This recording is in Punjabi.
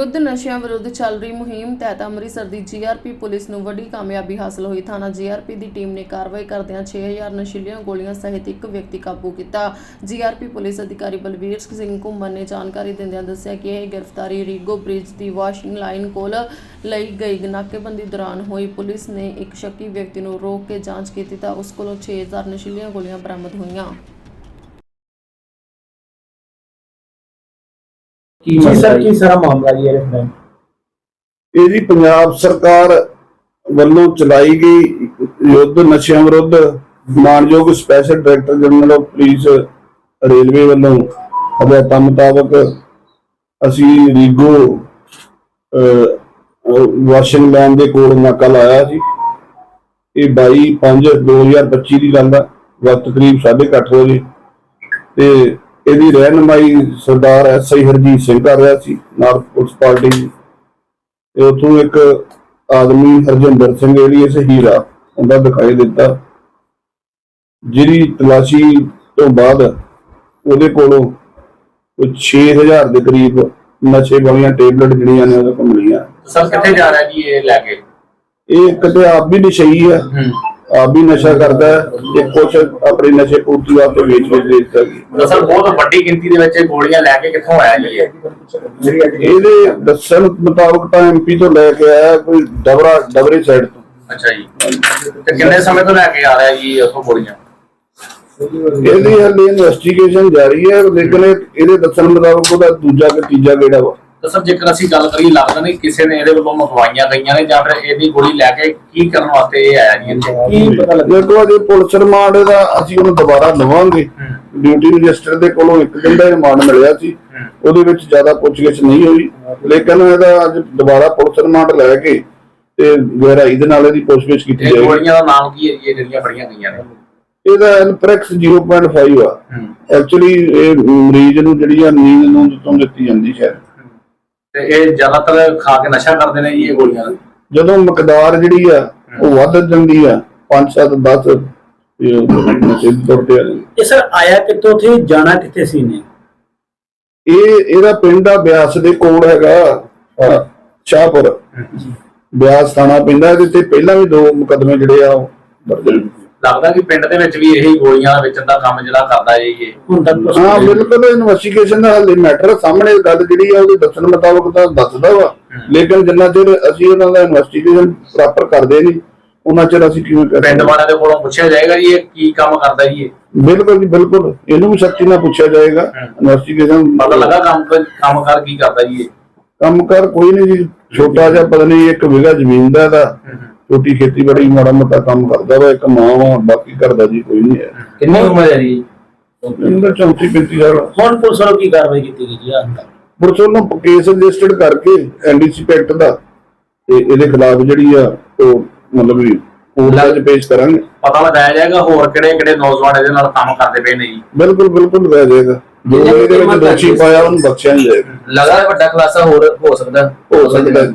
ਯੁੱਧ ਨਸ਼ਿਆਂ ਵਿਰੁੱਧ ਚੱਲ ਰਹੀ ਮੁਹਿੰਮ ਤਹਿਤ ਅੰਮ੍ਰਿਤਸਰ ਦੀ ਜੀਆਰਪੀ ਪੁਲਿਸ ਨੂੰ ਵੱਡੀ ਕਾਮਯਾਬੀ ਹਾਸਲ ਹੋਈ। ਥਾਣਾ ਜੀਆਰਪੀ ਦੀ ਟੀਮ ਨੇ ਕਾਰਵਾਈ ਕਰਦਿਆਂ 6000 ਨਸ਼ੀਲੀਆਂ ਗੋਲੀਆਂ ਸਹਿਤ ਇੱਕ ਵਿਅਕਤੀ ਕਾਬੂ ਕੀਤਾ। ਜੀਆਰਪੀ ਪੁਲਿਸ ਅਧਿਕਾਰੀ ਬਲਵੀਰ ਸਿੰਘ ਘੁੰਮਣ ਨੇ ਜਾਣਕਾਰੀ ਦਿੰਦਿਆਂ ਦੱਸਿਆ ਕਿ ਇਹ ਗ੍ਰਿਫਤਾਰੀ ਰੀਗੋ ਬ੍ਰਿਜ ਦੀ ਵਾਸ਼ਿੰਗ ਲਾਈਨ ਕੋਲ ਲਈ ਗਈ ਨਾਕੇਬੰਦੀ ਦੌਰਾਨ ਹੋਈ। ਪੁਲਿਸ ਨੇ ਇੱਕ ਸ਼ੱਕੀ ਵਿਅਕਤੀ ਨੂੰ ਰੋਕ ਕੇ ਜਾਂਚ ਕੀਤੀ ਤਾਂ ਉਸ ਕੋਲੋਂ 6000 ਨਸ਼ੀਲੀਆਂ ਗੋਲੀਆਂ ਬਰਾਮਦ ਹੋਈਆਂ। ਕੀ ਜੀ ਸਰ ਜੀ ਕੀ ਸਾਰਾ ਮਾਮਲਾ ਜੀ ਇਹਦੇ ਵਿੱਚ ਇਹ ਜੀ ਪੰਜਾਬ ਸਰਕਾਰ ਵੱਲੋਂ ਚਲਾਈ ਗਈ ਯੁੱਧ ਨਸ਼ਿਆਂ ਵਿਰੁੱਧ ਮਾਨਯੋਗ special director general of police railway ਵੱਲੋਂ ਹਦਾਇਤਾਂ ਮੁਤਾਬਕ ਅਸੀਂ ਰੀਗੋ ਵਾਸ਼ਿੰਗ ਲਾਈਨ ਦੇ ਕੋਲ ਨਾਕਾ ਲਾਇਆ ਸੀ ਇਹ 22 5 2025 ਦੀ ਗੱਲ ਆ ਵਕਤ ਕਰੀਬ 8:30 ਵਜੇ। ਤੇ ਇਹਦੀ ਰਹਿਨਮਾਈ ਸਰਦਾਰ ਐਸਆਈ ਹਰਜੀਤ ਸਿੰਘ ਕਰ ਰਿਹਾ ਸੀ ਨਾਲ ਪੁਲਿਸ ਪਾਰਟੀ ਦੀ। ਤੇ ਉੱਥੋਂ ਇੱਕ ਆਦਮੀ ਹਰਜਿੰਦਰ ਸਿੰਘ ਏਲੀਅਸ ਹੀਰਾ ਉਹਦਾ ਦਿਖਾਈ ਦਿੱਤਾ। ਜਿਹੜੀ ਤਲਾਸ਼ੀ ਤੋਂ ਬਾਅਦ ਉਹਦੇ ਕੋਲੋਂ ਕੁਝ 6000 ਦੇ ਕਰੀਬ ਨਸ਼ੇ ਵਾਲੀਆਂ ਟੇਬਲੇਟ ਜਿਹੜੀਆਂ ਨੇ ਉਹਦੇ ਕੋਲ ਮਿਲੀਆਂ। ਸਰ ਕਿੱਥੇ ਜਾ ਰਿਹਾ ਜੀ ਇਹ ਲੈ ਕੇ? ਇਹ ਕਿਤੇ ਆਪ ਵੀ ਨਸ਼ਈ ਹੈ। ਆਪ ਵੀ ਨਸ਼ਾ ਕਰਦਾ ਹੈ ਤੇ ਕੁਝ ਆਪਣੇ ਨਸ਼ੇ ਪੂਰਤੀ ਵਾਸਤੇ ਵੇਚ ਵੇਚ ਜੀ ਤਾਂ ਸਰ ਬਹੁਤ ਵੱਡੀ ਗਿਣਤੀ ਦੇ ਵਿੱਚ ਇਹ ਗੋਲੀਆਂ ਲੈ ਕੇ ਕਿੱਥੋਂ ਆਇਆ ਜੀ ਇਹ? ਇਹਦੇ ਦੱਸਣ ਮੁਤਾਬਕ ਤਾਂ ਐਮਪੀ ਤੋਂ ਲੈ ਕੇ ਆਇਆ ਕੋਈ ਡਬਰਾ ਡਬਰੇ ਸਾਈਡ ਤੋਂ। ਅੱਛਾ ਜੀ। ਤੇ ਕਿੰਨੇ ਸਮੇਂ ਤੋਂ ਲੈ ਕੇ ਆ ਰਿਹਾ ਜੀ ਉਥੋਂ ਗੋਲੀਆਂ? ਇਹਦੀ ਹਾਲੇ ਇਨਵੈਸਟੀਗੇਸ਼ਨ ਜਾਰੀ ਹੈ ਲੇਕਿਨ ਇਹ- ਇਹਦੇ ਦੱਸਣ ਮੁਤਾਬਕ ਉਹਦਾ ਦੂਜਾ ਕਿ ਤੀਜਾ ਗੇੜਾ ਵਾ। ਤਾਂ ਸਰ ਜੇਕਰ ਅਸੀਂ ਗੱਲ ਕਰੀਏ ਲੱਗਦਾ ਨਹੀਂ ਕਿਸੇ ਨੇ ਇਹਦੇ ਵੱਲੋਂ ਮੰਗਵਾਈਆਂ ਗਈਆਂ ਨੇ ਜਾਂ ਫਿਰ ਇਹਦੀ ਗੋਲੀ ਲੈ ਕੇ ਕੀ ਕਰਨ ਵਾਸਤੇ ਇਹ ਆਇਆ ਜੀ ਇੱਥੇ? ਕੀ ਪਤਾ ਲੱਗਾ ਦੇਖੋ ਅਜੇ ਪੁਲਿਸ ਰਿਮਾਂਡ ਦਾ ਅਸੀਂ ਉਹਨੂੰ ਦੁਬਾਰਾ ਲਵਾਂਗੇ ਡਿਊਟੀ ਰਜਿਸਟਰ ਦੇ ਕੋਲੋਂ ਇੱਕ ਦਿਨ ਦਾ ਰਿਮਾਂਡ ਮਿਲਿਆ ਸੀ। ਉਹਦੇ ਵਿੱਚ ਜ਼ਿਆਦਾ ਪੁੱਛਗਿੱਛ ਨਹੀਂ ਹੋਈ। ਲੇਕਿਨ ਇਹਦਾ ਅੱਜ ਦੁਬਾਰਾ ਪੁਲਿਸ ਰਿਮਾਂਡ ਲੈ ਕੇ ਤੇ ਗਹਿਰਾਈ ਦੇ ਨਾਲ ਇਹਦੀ ਪੁੱਛਗਿੱਛ ਕੀਤੀ ਜਾਏਗੀ। ਗੋਲੀਆਂ ਦਾ ਨਾਮ ਕੀ ਹੈ ਜੀ? ਇਹ ਜਿਹੜੀਆਂ ਫੜੀਆਂ ਗਈਆਂ ਨੇ? ਇਹਦਾ ਐਨਪ੍ਰੈਕਸ 0.5 ਆ। ਹੂੰ। ਐਕਚੁਅਲੀ ਇਹ ਮਰੀਜ਼ ਨੂੰ ਜਿਹੜੀ ਆ ਨੀਂਦ ਨੂੰ ਦਿੱਤੀ ਜਾਂਦੀ ਸ਼ਾਇਦ ਤੇ ਇਹ ਜ਼ਿਆਦਾਤਰ ਖਾ ਕੇ ਨਸ਼ਾ ਕਰਦੇ ਨੇ ਜੀ ਇਹ ਗੋਲੀਆਂ ਦਾ। ਜਦੋਂ ਮਕਦਾਰ ਜਿਹੜੀ ਆ ਉਹ ਵੱਧ ਜਾਂਦੀ ਆ 5 7 10 ਨਸ਼ੇ ਦੇ ਤੌਰ ਤੇ ਆ। ਜਾਂਦੀ। ਇਹ ਸਰ ਆਇਆ ਕਿੱਥੋਂ ਸੀ ਜਾਣਾ ਕਿੱਥੇ ਸੀ ਨੇ ਇਹ ਇਹਦਾ ਪਿੰਡ ਆ ਬਿਆਸ ਦੇ ਕੋਲ ਹੈਗਾ ਅਹ, ਸ਼ਾਹਪੁਰ। ਬਿਆਸ ਥਾਣਾ ਪੈਂਦਾ ਇਹਦੇ ਤੇ ਪਹਿਲਾਂ ਵੀ ਦੋ ਮੁਕੱਦਮੇ ਜਿਹੜੇ ਆ ਉਹ ਦਰਜ ਨੇ। ਲੱਗਦਾ ਕਿ ਪਿੰਡ ਦੇ ਵਿੱਚ ਵੀ ਇਹੀ ਗੋਲੀਆਂ ਦਾ ਵੇਚਣ ਦਾ ਕੰਮ ਜਿਹੜਾ ਕਰਦਾ ਜੀ ਇਹ ਹੁਣ ਤੱਕ ਕੁਛ ਹਾਂ ਬਿਲਕੁਲ ਇਨਵੈਸਟੀਗੇਸ਼ਨ ਦਾ ਹਾਲੇ ਮੈਟਰ ਸਾਹਮਣੇ ਗੱਲ ਜਿਹੜੀ ਆ ਉਹਦੇ ਦੱਸਣ ਮੁਤਾਬਕ ਤਾਂ ਦੱਸਦਾ ਵਾ। ਲੇਕਿਨ ਜਿੰਨਾ ਚਿਰ ਅਸੀਂ ਉਹਨਾਂ ਦਾ ਇਨਵੈਸਟੀਗੇਸ਼ਨ ਪ੍ਰੋਪਰ ਕਰਦੇ ਨਹੀਂ ਉਹਨਾਂ ਚਿਰ ਅਸੀਂ ਕਿਵੇਂ ਕਰ ਪਿੰਡ ਵਾਲਿਆਂ ਦੇ ਕੋਲੋਂ ਪੁੱਛਿਆ ਜਾਏਗਾ ਜੀ ਇਹ ਕੀ ਕੰਮ ਕਰਦਾ ਜੀ ਇਹ? ਬਿਲਕੁਲ ਜੀ ਬਿਲਕੁਲ। ਇਹਨੂੰ ਵੀ ਸਖਤੀ ਨਾਲ ਪੁੱਛਿਆ ਜਾਏਗਾ। ਇਨਵੈਸਟੀਗੇਸ਼ਨ ਪਤਾ ਲੱਗਾ ਕੰਮ ਕੰਮ ਕਰ ਕੀ ਕਰਦਾ ਜੀ ਇਹ? ਕੰਮ ਕਰ ਕੋਈ ਨਹੀਂ ਜੀ। ਛੋਟਾ ਜਿਹਾ ਪਤਾ ਨਹੀਂ ਇੱਕ ਵਿਗਾ ਜ਼ਮੀਨ ਦਾ ਦਾ ਛੋਟੀ ਖੇਤੀਬਾੜੀ ਮਾੜਾ ਮੋਟਾ ਕੰਮ ਕਰਦਾ ਵਾ ਇੱਕ ਮਾਂ ਵਾ ਬਾਕੀ ਘਰ ਦਾ ਜੀ ਕੋਈ ਨਹੀਂ ਹੈ। ਕਿੰਨੀ ਉਮਰ ਹੈ ਜੀ? ਇਹਨਾਂ 34 35 ਸਾਲ। ਹੁਣ ਪੁਲਿਸ ਵੱਲੋਂ ਕੀ ਕਾਰਵਾਈ ਕੀਤੀ ਗਈ ਜੀ ਅੱਜ ਤੱਕ ਪੁਲਿਸ ਵੱਲੋਂ ਕੇਸ ਰਜਿਸਟਰਡ ਕਰਕੇ ਐਨਡੀਸੀ ਐਕਟ ਦਾ ਤੇ ਇਹਦੇ ਖਿਲਾਫ ਜਿਹੜੀ ਆ ਉਹ ਮਤਲਬ ਵੀ ਕੋਰਟ ਵਿੱਚ ਪੇਸ਼ ਕਰਾਂਗੇ। ਪਤਾ ਲਗਾਇਆ ਜਾਏਗਾ ਹੋਰ ਕਿਹੜੇ ਕਿਹੜੇ ਨੌਜਵਾਨ ਇਹਦੇ ਨਾਲ ਕੰਮ ਕਰਦੇ ਪਏ ਨੇ ਜੀ। ਬਿਲਕੁਲ ਬਿਲਕੁਲ ਰਹਿ ਜਾਏਗਾ। ਜੋ ਇਹਦੇ ਵਿੱਚ ਦੋਸ਼ੀ ਪਾਇਆ ਉਹਨੂੰ ਬਖਸ਼ਿਆ ਨਹੀਂ ਜਾਏਗਾ। ਲਗਾ ਵੱਡਾ ਖੁਲਾਸਾ ਹੋਰ ਹੋ ਸਕਦਾ। ਹੋ ਸਕਦਾ ਜੀ।